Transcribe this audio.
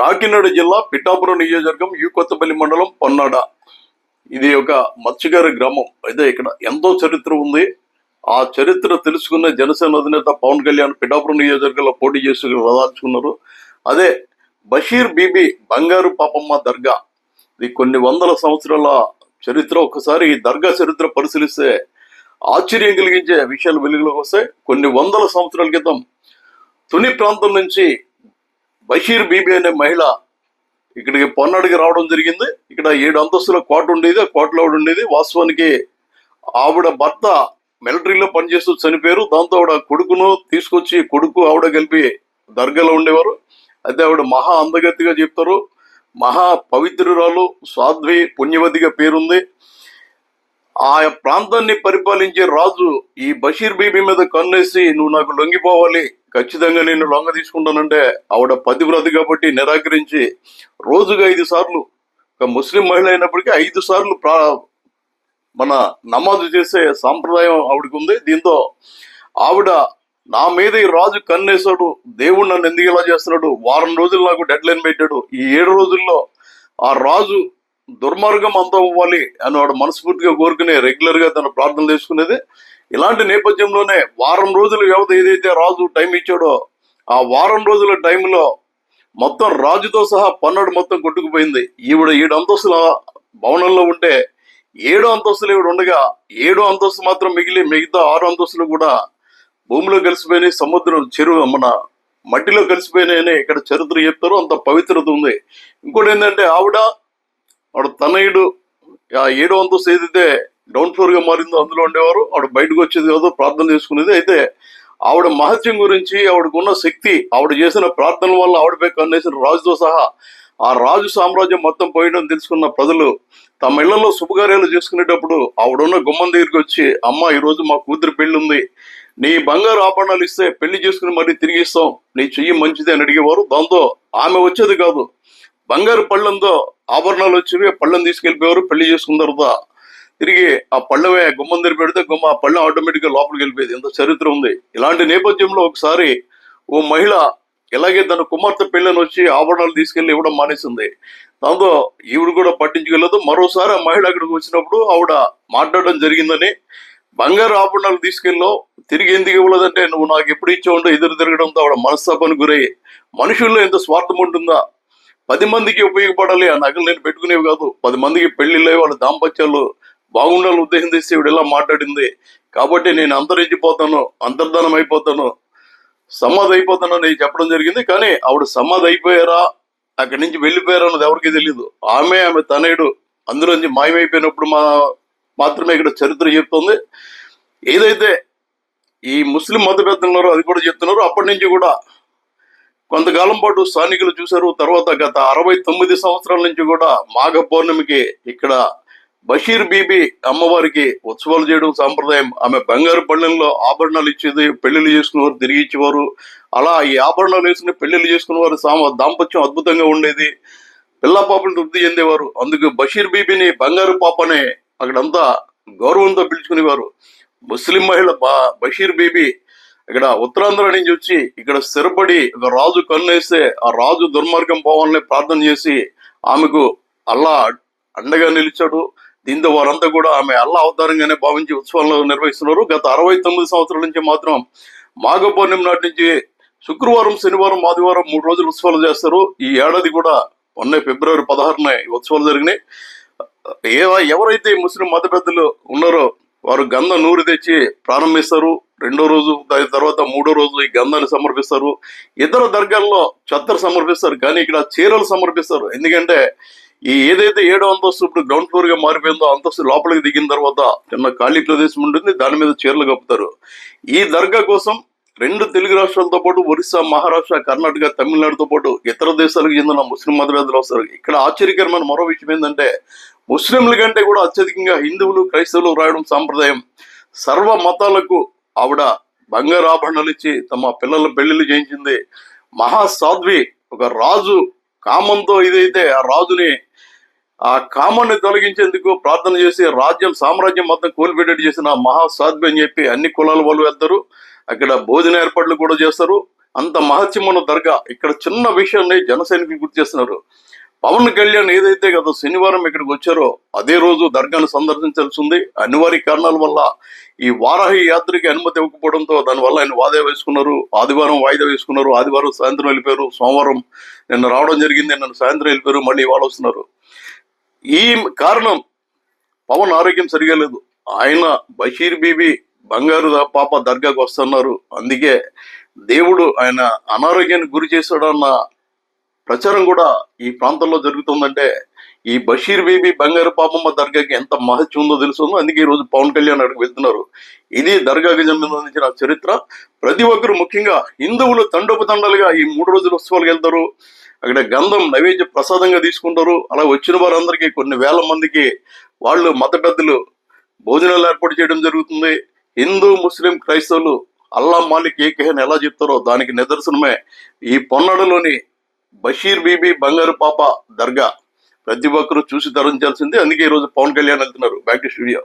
కాకినాడ జిల్లా పిఠాపురం నియోజకవర్గం యు కొత్తపల్లి మండలం పొన్నాడ. ఇది ఒక మత్స్యకారి గ్రామం. అయితే ఇక్కడ ఎంతో చరిత్ర ఉంది. ఆ చరిత్ర తెలుసుకున్న జనసేన అధినేత పవన్ కళ్యాణ్ పిఠాపురం నియోజకవర్గంలో పోటీ చేసి రదాల్చుకున్నారు అదే బషీర్ బీబీ బంగారు పాపమ్మ దర్గా. ఇది కొన్ని వందల సంవత్సరాల చరిత్ర. ఒకసారి ఈ దర్గా చరిత్ర పరిశీలిస్తే ఆశ్చర్యం కలిగించే విషయాలు వెలుగులోకి వస్తాయి. కొన్ని వందల సంవత్సరాల క్రితం తుని ప్రాంతం నుంచి బషీర్ బీబీ అనే మహిళ ఇక్కడికి పొన్నాడికి రావడం జరిగింది. ఇక్కడ ఏడు అంతస్తుల కోట ఉండేది. ఆ కోటలో ఆవిడ ఉండేది. వాస్తవానికి ఆవిడ భర్త మిలిటరీలో పనిచేస్తూ చనిపోయారు. దాంతో ఆవిడ కొడుకును తీసుకొచ్చి కొడుకు ఆవిడ కలిపి దర్గాలో ఉండేవారు. అయితే ఆవిడ మహా అందగతిగా చెప్తారు. మహా పవిత్రురాలు సాధ్వి పుణ్యవతిగా పేరుంది. ఆ ప్రాంతాన్ని పరిపాలించే రాజు ఈ బషీర్ బీబీ మీద కన్నేసి నువ్వు నాకు లొంగిపోవాలి. ఖచ్చితంగా నేను లొంగ తీసుకుంటానంటే ఆవిడ పతివ్రతి కాబట్టి నిరాకరించి రోజుగా ఐదు సార్లు ఒక ముస్లిం మహిళ అయినప్పటికీ ఐదు సార్లు ప్రా మన నమాజు చేసే సాంప్రదాయం ఆవిడకు ఉంది. దీంతో ఆవిడ నా మీద ఈ రాజు కన్నేశాడు. దేవుడు నన్ను ఎందుకు ఇలా చేస్తున్నాడు? వారం రోజులు నాకు డెడ్ లైన్ పెట్టాడు. ఈ ఏడు రోజుల్లో ఆ రాజు దుర్మార్గం అంతం అవ్వాలి అని వాడు మనస్ఫూర్తిగా కోరుకునే రెగ్యులర్గా తన ప్రార్థన చేసుకునేది. ఇలాంటి నేపథ్యంలోనే వారం రోజులు వ్యవధి ఏదైతే రాజు టైం ఇచ్చాడో ఆ వారం రోజుల టైంలో మొత్తం రాజుతో సహా పన్నడు మొత్తం కొట్టుకుపోయింది. ఈవిడ ఏడు అంతస్తుల భవనంలో ఉంటే ఏడు అంతస్తులు ఈవిడ ఉండగా ఏడు అంతస్తు మాత్రం మిగిలి మిగతా ఆరు అంతస్తులు కూడా భూమిలో కలిసిపోయినాయి సముద్రం చెరువు మన మట్టిలో కలిసిపోయినాయని ఇక్కడ చరిత్ర చెప్తారు. అంత పవిత్రత ఉంది. ఇంకోటి ఏంటంటే ఆవిడ ఆవిడ తనయుడు. ఆ ఏడో అంతస్తు ఏదైతే డౌన్ ఫ్లోర్గా మారిందో అందులో ఉండేవారు. ఆవిడ బయటకు వచ్చేది కాదు ప్రార్థన చేసుకునేది. అయితే ఆవిడ మహత్యం గురించి ఆవిడకున్న శక్తి ఆవిడ చేసిన ప్రార్థన వల్ల ఆవిడపై కన్నేసిన రాజుతో సహా ఆ రాజు సామ్రాజ్యం మొత్తం పోయడం తెలుసుకున్న ప్రజలు తమ ఇళ్ళలో శుభకార్యాలు చేసుకునేటప్పుడు ఆవిడున్న గుమ్మం దగ్గరికి వచ్చి అమ్మ ఈ రోజు మా కూతురు పెళ్ళి ఉంది. నీ బంగారు ఆభరణాలు ఇస్తే పెళ్ళి చేసుకుని మళ్ళీ తిరిగి ఇస్తాం నీ చెయ్యి మంచిది అని అడిగేవారు. దాంతో ఆమె వచ్చేది కాదు. బంగారు పళ్ళంతో ఆభరణాలు వచ్చేవి ఆ పళ్ళని తీసుకెళ్ళిపోయారు పెళ్ళి చేసుకున్న తర్వాత తిరిగి ఆ పళ్ళమే గుమ్మం దగ్గర పెడితే గుమ్మ ఆ పళ్ళం ఆటోమేటిక్గా లోపలికి వెళ్ళిపోయేది. ఎంత చరిత్ర ఉంది. ఇలాంటి నేపథ్యంలో ఒకసారి ఓ మహిళ ఇలాగే తన కుమార్తె పెళ్ళని వచ్చి ఆభరణాలు తీసుకెళ్ళి ఇవ్వడం మానేసింది. దాంతో ఈవిడ కూడా పట్టించుకెళ్ళదు మరోసారి ఆ మహిళ అక్కడికి వచ్చినప్పుడు ఆవిడ మాట్లాడడం జరిగిందని బంగారు ఆభరణాలు తీసుకెళ్ళో తిరిగి ఎందుకు ఇవ్వలేదంటే నువ్వు నాకు ఎప్పుడు ఇచ్చావుంటో ఎదురు తిరగడంతో ఆవిడ మనస్తాపానికి గురై మనుషుల్లో ఎంత స్వార్థం ఉంటుందా? పది మందికి ఉపయోగపడాలి ఆ నగలు నేను పెట్టుకునేవి కాదు. పది మందికి పెళ్ళిళ్ళే వాళ్ళ దాంపత్యాలు బాగుండాలని ఉద్దేశం చేసి ఇవిడ ఇలా మాట్లాడింది. కాబట్టి నేను అంతరించిపోతాను అంతర్ధానం అయిపోతాను సమాధి అయిపోతాను అని చెప్పడం జరిగింది. కానీ ఆవిడ సమాధి అయిపోయారా అక్కడి నుంచి వెళ్ళిపోయారా అన్నది ఎవరికి తెలియదు ఆమె ఆమె తనయుడు అందులోంచి మాయమైపోయినప్పుడు మా మాత్రమే ఇక్కడ చరిత్ర చెప్తుంది. ఏదైతే ఈ ముస్లిం మత పెద్దలున్నారో అది కూడా చెప్తున్నారు. అప్పటి నుంచి కూడా కొంతకాలం పాటు స్థానికులు చూశారు. తర్వాత గత అరవై తొమ్మిది సంవత్సరాల నుంచి కూడా మాఘ పౌర్ణమికి ఇక్కడ బషీర్ బీబీ అమ్మవారికి ఉత్సవాలు చేయడం సాంప్రదాయం. ఆమె బంగారు పళ్ళెంలో ఆభరణాలు ఇచ్చేది పెళ్ళిళ్ళు చేసుకునేవారు తిరిగి ఇచ్చేవారు. అలా ఈ ఆభరణాలు వేసుకుని పెళ్ళిళ్ళు చేసుకునే వారి సామ దాంపత్యం అద్భుతంగా ఉండేది. పిల్ల పాపలు తృప్తి చెందేవారు. అందుకు బషీర్ బీబీని బంగారు పాపనే అక్కడంతా గౌరవంతో పిలుచుకునేవారు. ముస్లిం మహిళ బా- బషీర్ బీబీ ఇక్కడ ఉత్తరాంధ్ర నుంచి వచ్చి ఇక్కడ స్థిరపడి ఒక రాజు కన్నేస్తే ఆ రాజు దుర్మార్గం పోవాలని ప్రార్థన చేసి ఆమెకు అల్లా అండగా నిలిచాడు. దీంతో వారంతా కూడా ఆమె అల్లా అవతారంగానే భావించి ఉత్సవాలు నిర్వహిస్తున్నారు. గత అరవై తొమ్మిది సంవత్సరాల నుంచి మాత్రం మాఘ పౌర్ణమి నాటి నుంచి శుక్రవారం శనివారం ఆదివారం మూడు రోజులు ఉత్సవాలు చేస్తారు. ఈ ఏడాది కూడా మొన్న ఫిబ్రవరి పదహారున ఉత్సవాలు జరిగినాయి. ఏ ఎవరైతే ముస్లిం మత పెద్దలు ఉన్నారో వారు గంధ నూరు తెచ్చి ప్రారంభిస్తారు. రెండో రోజు దాని తర్వాత మూడో రోజు ఈ గంధాన్ని సమర్పిస్తారు. ఇతర దర్గాల్లో చత్తర సమర్పిస్తారు కానీ ఇక్కడ చీరలు సమర్పిస్తారు. ఎందుకంటే ఈ ఏదైతే ఏడో అంతస్తు ఇప్పుడు గ్రౌండ్ ఫ్లోర్గా మారిపోయిందో అంతస్తు లోపలికి దిగిన తర్వాత చిన్న ఖాళీ ప్రదేశం ఉంటుంది దాని మీద చీరలు కప్పుతారు. ఈ దర్గా కోసం రెండు తెలుగు రాష్ట్రాలతో పాటు ఒరిస్సా మహారాష్ట్ర కర్ణాటక తమిళనాడుతో పాటు ఇతర దేశాలకు చెందిన ముస్లిం మతవేదులు వస్తారు. ఇక్కడ ఆశ్చర్యకరమైన మరో విషయం ఏంటంటే ముస్లింల కంటే కూడా అత్యధికంగా హిందువులు క్రైస్తవులు రాయడం సాంప్రదాయం. సర్వ మతాలకు ఆవిడ బంగారు ఆభరణాలు ఇచ్చి తమ పిల్లల పెళ్ళిళ్ళు చేయించింది. మహాసాధ్వి ఒక రాజు కామంతో ఇదైతే ఆ రాజుని ఆ కామాన్ని తొలగించేందుకు ప్రార్థన చేసి రాజ్యం సామ్రాజ్యం మొత్తం కోల్పెట్టేట్టు చేసిన మహాసాధ్వి అని చెప్పి అన్ని కులాల వాళ్ళు వెళ్తారు. అక్కడ భోజన ఏర్పాట్లు కూడా చేస్తారు. అంత మహత్యమైన దర్గా. ఇక్కడ చిన్న విషయాన్ని జన సైనికులు గుర్తు చేస్తున్నారు. పవన్ కళ్యాణ్ ఏదైతే గత శనివారం ఇక్కడికి వచ్చారో అదే రోజు దర్గాను సందర్శించాల్సి ఉంది అనివార్య కారణాల వల్ల ఈ వారాహి యాత్రకి అనుమతి ఇవ్వకపోవడంతో దానివల్ల ఆయన వాయిదా వేసుకున్నారు. ఆదివారం వాయిదా వేసుకున్నారు. ఆదివారం సాయంత్రం వెళ్ళిపోయారు. సోమవారం నిన్న రావడం జరిగింది. నిన్న సాయంత్రం వెళ్ళిపోయారు. మళ్ళీ ఇవాళ వస్తున్నారు. ఈ కారణం పవన్ ఆరోగ్యం సరిగా లేదు. ఆయన బషీర్ బీబీ బంగారు పాప దర్గాకు వస్తున్నారు. అందుకే దేవుడు ఆయన అనారోగ్యానికి గురి చేశాడన్న ప్రచారం కూడా ఈ ప్రాంతంలో జరుగుతుందంటే ఈ బషీర్ బీబీ బంగారు పాపమ్మ దర్గాకి ఎంత మహత్యం ఉందో తెలుస్తుందో అందుకే ఈ రోజు పవన్ కళ్యాణ్ అక్కడికి వెళ్తున్నారు. ఇది దర్గాకి సంబంధించిన చరిత్ర. ప్రతి ఒక్కరు ముఖ్యంగా హిందువులు తండోపతండాలుగా ఈ మూడు రోజుల ఉత్సవాలకు వెళ్తారు. అక్కడ గంధం నైవేద్య ప్రసాదంగా తీసుకుంటారు. అలా వచ్చిన వారందరికీ కొన్ని వేల మందికి వాళ్ళు మత పెద్దలు భోజనాలు ఏర్పాటు చేయడం జరుగుతుంది. హిందూ ముస్లిం క్రైస్తవులు అల్లా మాలిక్ ఏకేహన్ ఎలా చెప్తారో దానికి నిదర్శనమే ఈ పొన్నడలోని బషీర్ బీబీ బంగారు పాప దర్గా. ప్రతి ఒక్కరూ చూసి తరించాల్సిందే అందుకే ఈ రోజు పవన్ కళ్యాణ్ వెళ్తున్నారు. Back to studio.